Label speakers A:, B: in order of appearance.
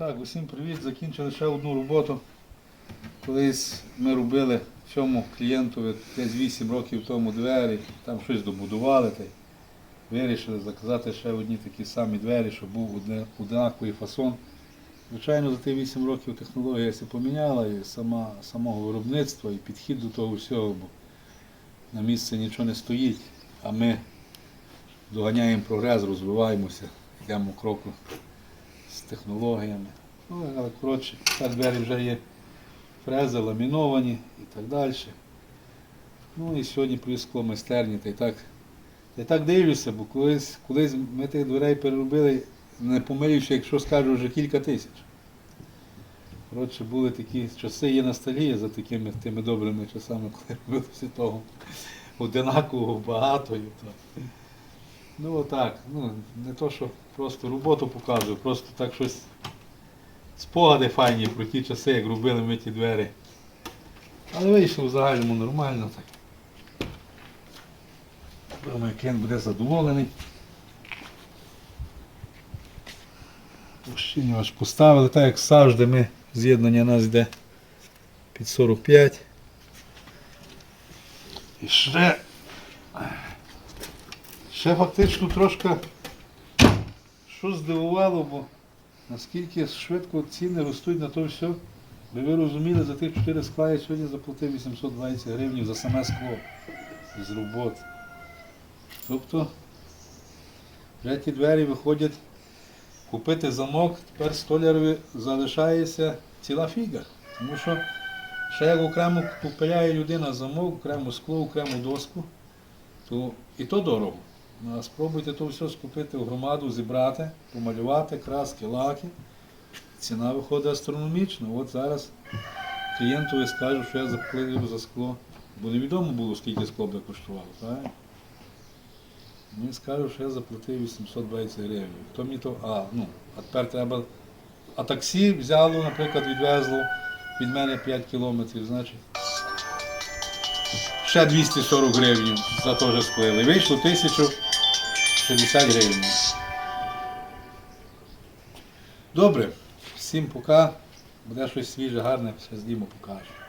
A: Так, усім привіт. Закінчили ще одну роботу. Колись ми робили цьому клієнтові десь 8 років тому двері, там щось добудували та вирішили заказати ще одні такі самі двері, щоб був однаковий фасон. Звичайно, за ті 8 років технологія поміняла і сама, самого виробництва, і підхід до того всього, бо на місці нічого не стоїть, а ми доганяємо прогрес, розвиваємося, йдемо кроку з технологіями. Ну, але коротше, так двері вже є фрези ламіновані і так далі. Ну і сьогодні плюс майстерні, та й так, та й так дивлюся, бо колись, колись ми тих дверей переробили, не помиливши, якщо скажу, вже кілька тисяч. Коротше, були такі часи, є ностальгія за такими тими добрими часами, коли робили все того одинакового, багато. Ну отак, ну не то, що просто роботу показую, просто так щось спогади файні про ті часи, як робили ми ті двері. Але вийшло в загальному нормально так. Думаю, Кен буде задоволений. Ощінювач поставили, так як завжди ми з'єднання нас йде під 45. І ще Ще фактично трошки що здивувало, бо наскільки швидко ціни ростуть на то все, би ви розуміли, за тих 4 скла я сьогодні заплатив 820 гривень за саме скло з роботи. Тобто вже ті двері виходять купити замок, тепер столярові залишається ціла фіга. Тому що ще як окремо купляє людина замок, окремо скло, окрему доску, то і то дорого. Ну, а спробуйте то все скупити в громаду, зібрати, помалювати, краски, лаки. Ціна виходить астрономічна. От зараз клієнтові скажу, що я заплатив за скло. Бо невідомо було, скільки скло би коштувало, правильно? Він скаже, що я заплатив 820 гривень. Хто мені то. А, ну, а тепер треба. А таксі взяло, наприклад, відвезло від мене 5 кілометрів, значить. Ще 240 гривень за те же склили. Вийшло 1060 гривень. Добре, всім пока. Буде щось свіже, гарне, все з Діму покажу.